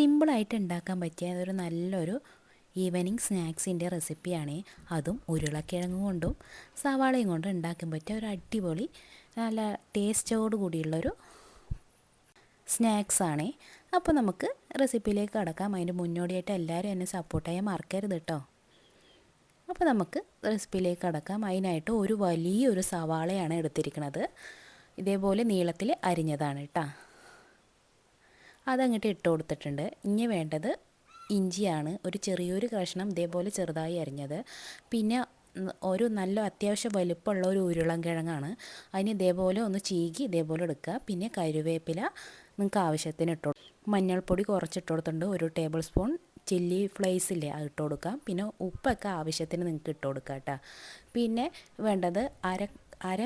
സിമ്പിളായിട്ട് ഉണ്ടാക്കാൻ പറ്റിയ ഒരു നല്ലൊരു ഈവനിങ് സ്നാക്സിന്റെ റെസിപ്പിയാണ് അതും ഉരുളക്കിഴങ്ങ് കൊണ്ടും സവാളയും കൊണ്ടും ഉണ്ടാക്കാൻ പറ്റിയ ഒരു അടിപൊളി നല്ല ടേസ്റ്റോട് കൂടിയുള്ളൊരു സ്നാക്സാണ്. അപ്പോൾ നമുക്ക് റെസിപ്പിയിലേക്ക് കടക്കാം. അതിന്റെ മുന്നോടിയായിട്ട് എല്ലാവരും എന്നെ സപ്പോർട്ട് ചെയ്യാൻ മറക്കരുത് കേട്ടോ. അപ്പോൾ നമുക്ക് റെസിപ്പിയിലേക്ക് കടക്കാം. അതിനായിട്ട് ഒരു വലിയൊരു സവാളയാണ് എടുത്തിരിക്കുന്നത്. ഇതേപോലെ നീളത്തിൽ അരിഞ്ഞതാണ് കേട്ടോ. അതങ്ങോട്ട് ഇട്ട് കൊടുത്തിട്ടുണ്ട്. ഇനി വേണ്ടത് ഇഞ്ചിയാണ്. ഒരു ചെറിയൊരു കഷ്ണം ഇതേപോലെ ചെറുതായി അരിഞ്ഞത്. പിന്നെ ഒരു നല്ല അത്യാവശ്യം വലുപ്പമുള്ള ഒരു ഉരുളൻ കിഴങ്ങാണ്. അതിന് ഇതേപോലെ ഒന്ന് ചീകി ഇതേപോലെ എടുക്കുക. പിന്നെ കരുവേപ്പില നിങ്ങൾക്ക് ആവശ്യത്തിന് ഇട്ടു മഞ്ഞൾപ്പൊടി കുറച്ചിട്ട് കൊടുത്തിട്ടുണ്ട്. ഒരു ടേബിൾ സ്പൂൺ ചില്ലി ഫ്ലേസ് ഇല്ലേ അത് ഇട്ട് കൊടുക്കാം. പിന്നെ ഉപ്പൊക്കെ ആവശ്യത്തിന് നിങ്ങൾക്ക് ഇട്ട് കൊടുക്കാം കേട്ടോ. പിന്നെ വേണ്ടത് അര അര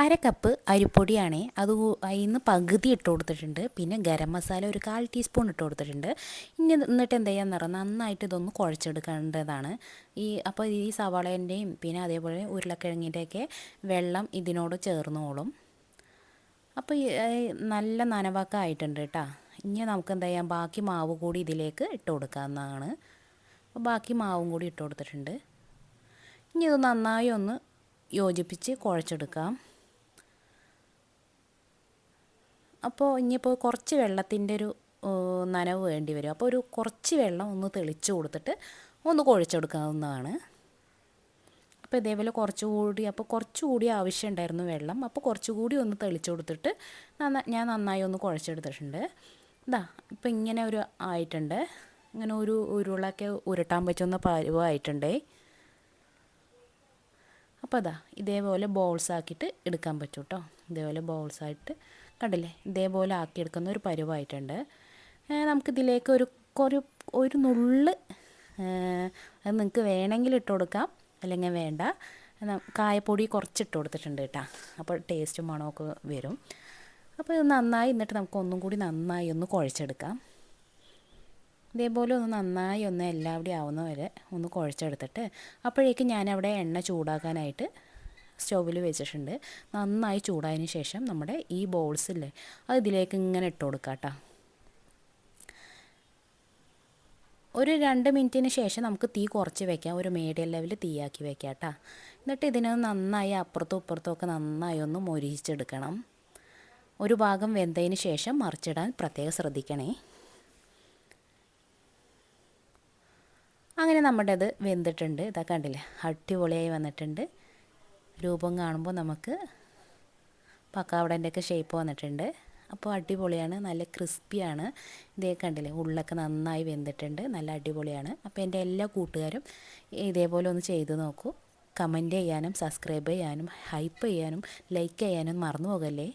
അര കപ്പ് അരിപ്പൊടിയാണ്. അത് അതിൽ നിന്ന് പകുതി ഇട്ട് കൊടുത്തിട്ടുണ്ട്. പിന്നെ ഗരം മസാല ഒരു കാൽ ടീസ്പൂൺ ഇട്ട് കൊടുത്തിട്ടുണ്ട്. ഇനി എന്നിട്ട് എന്ത് ചെയ്യാന്ന് പറഞ്ഞാൽ നന്നായിട്ട് ഇതൊന്ന് കുഴച്ചെടുക്കേണ്ടതാണ്. ഈ അപ്പോൾ ഈ സവാളേന്റെയും പിന്നെ അതേപോലെ ഉരുളക്കിഴങ്ങിന്റെയൊക്കെ വെള്ളം ഇതിനോട് ചേർന്നോളും. അപ്പോൾ നല്ല നനവൊക്കെ ആയിട്ടുണ്ട് കേട്ടോ. ഇനി നമുക്ക് എന്താ ചെയ്യാം? ബാക്കി മാവ് കൂടി ഇതിലേക്ക് ഇട്ട് കൊടുക്കാവുന്നതാണ്. ബാക്കി മാവും കൂടി ഇട്ട് കൊടുത്തിട്ടുണ്ട്. ഇനി ഇത് നന്നായി ഒന്ന് യോജിപ്പിച്ച് കുഴച്ചെടുക്കാം. അപ്പോൾ ഇനിയിപ്പോൾ കുറച്ച് വെള്ളത്തിന്റെ ഒരു നനവ് വേണ്ടി വരും. അപ്പോൾ ഒരു കുറച്ച് വെള്ളം ഒന്ന് തെളിച്ച് കൊടുത്തിട്ട് ഒന്ന് കുഴച്ചെടുക്കാവുന്നതാണ് അപ്പോൾ ഇതേപോലെ കുറച്ചുകൂടി അപ്പോൾ കുറച്ചുകൂടി ആവശ്യമുണ്ടായിരുന്നു വെള്ളം. അപ്പോൾ കുറച്ചുകൂടി ഒന്ന് തെളിച്ച് കൊടുത്തിട്ട് ഞാൻ നന്നായി ഒന്ന് കുഴച്ചെടുത്തിട്ടുണ്ട്. ഇതാ ഇപ്പം ഇങ്ങനെ ഒരു ആയിട്ടുണ്ട്. ഇങ്ങനെ ഒരു ഉരുളൊക്കെ ഉരുട്ടാൻ പറ്റുന്ന പരുവായിട്ടുണ്ടേ അപ്പോൾ അതാ ഇതേപോലെ ബോൾസ് ആക്കിയിട്ട് എടുക്കാൻ പറ്റും കേട്ടോ ഇതേപോലെ ബോൾസ് ആയിട്ട് കണ്ടില്ലേ? ഇതേപോലെ ആക്കിയെടുക്കുന്ന ഒരു പരുവായിട്ടുണ്ട്. നമുക്കിതിലേക്ക് ഒരു ഒരു ഒരു നുള്ള് അത് നിങ്ങൾക്ക് വേണമെങ്കിൽ ഇട്ട് കൊടുക്കാം. അല്ലെങ്കിൽ വേണ്ട. കായപ്പൊടി കുറച്ചിട്ട് കൊടുത്തിട്ടുണ്ട് കേട്ടോ. അപ്പോൾ ടേസ്റ്റും മണമൊക്കെ വരും. അപ്പോൾ ഇത് നന്നായി എന്നിട്ട് നമുക്ക് ഒന്നും കൂടി നന്നായി ഒന്ന് കുഴച്ചെടുക്കാം. ഇതേപോലെ ഒന്ന് നന്നായി ഒന്ന് എല്ലാവിടെയും ആവുന്ന വരെ ഒന്ന് കുഴച്ചെടുത്തിട്ട് അപ്പോഴേക്കും ഞാനവിടെ എണ്ണ ചൂടാക്കാനായിട്ട് സ്റ്റൗവിൽ വെച്ചിട്ടുണ്ട്. നന്നായി ചൂടായതിന് ശേഷം നമ്മുടെ ഈ ബോൾസ് ഇല്ലേ അത് ഇതിലേക്ക് ഇങ്ങനെ ഇട്ട് കൊടുക്കാം കേട്ടോ ഒരു രണ്ട് മിനിറ്റിന് ശേഷം നമുക്ക് തീ കുറച്ച് വെക്കാം. ഒരു മീഡിയം ലെവലിൽ തീയാക്കി വെക്കാം കേട്ടോ എന്നിട്ട് ഇതിനെ നന്നായി അപ്പുറത്തും ഇപ്പുറത്തും ഒക്കെ നന്നായി ഒന്ന് മൊരിച്ചെടുക്കണം. ഒരു ഭാഗം വെന്തതിന് ശേഷം മറിച്ചിടാൻ പ്രത്യേകം ശ്രദ്ധിക്കണേ. അങ്ങനെ നമ്മുടെ അത് വെന്തിട്ടുണ്ട്. ഇതാ കണ്ടില്ലേ? അടിപൊളിയായി വന്നിട്ടുണ്ട്. രൂപം കാണുമ്പോൾ നമുക്ക് പക്കാവടന്റെയൊക്കെ ഷേപ്പ് വന്നിട്ടുണ്ട്. അപ്പോൾ അടിപൊളിയാണ് നല്ല ക്രിസ്പിയാണ് ഇതേ കണ്ടില്ലേ ഉള്ളൊക്കെ നന്നായി വെന്തിട്ടുണ്ട് നല്ല അടിപൊളിയാണ്. അപ്പോൾ എന്റെ എല്ലാ കൂട്ടുകാരും ഇതേപോലെ ഒന്ന് ചെയ്ത് നോക്കൂ. കമന്റ് ചെയ്യാനും സബ്സ്ക്രൈബ് ചെയ്യാനും ഹൈപ്പ് ചെയ്യാനും ലൈക്ക് ചെയ്യാനും മറന്നു പോകല്ലേ?